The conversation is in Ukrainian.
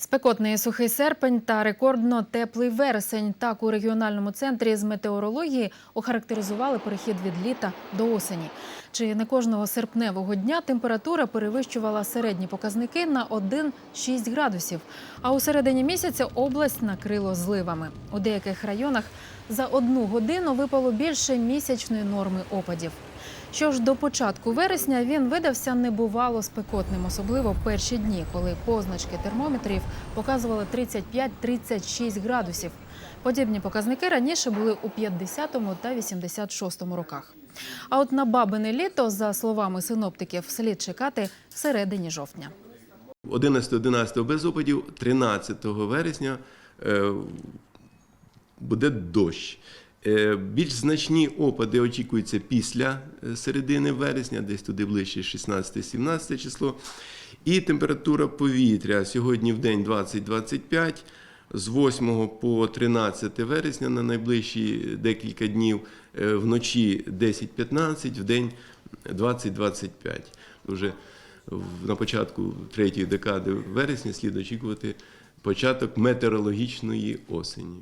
Спекотний сухий серпень та рекордно теплий вересень. Так у регіональному центрі з метеорології охарактеризували перехід від літа до осені. Чи не кожного серпневого дня температура перевищувала середні показники на 1-6 градусів. А у середині місяця область накрило зливами. У деяких районах за одну годину випало більше місячної норми опадів. Що ж до початку вересня він видався небувало спекотним, особливо перші дні, коли позначки термометрів показували 35-36 градусів. Подібні показники раніше були у 50-му та 86-му роках. А от на бабине літо, за словами синоптиків, слід чекати середині жовтня. 11-11 без опадів, 13 вересня е, буде дощ. Е, Більш значні опади очікуються після е, середини вересня, десь туди ближче 16-17 число. І температура повітря сьогодні в день 20-25, з 8 по 13 вересня на найближчі декілька днів, е, вночі 10-15, в день 20-25. Вже на початку третьої декади вересня слід очікувати початок метеорологічної осені.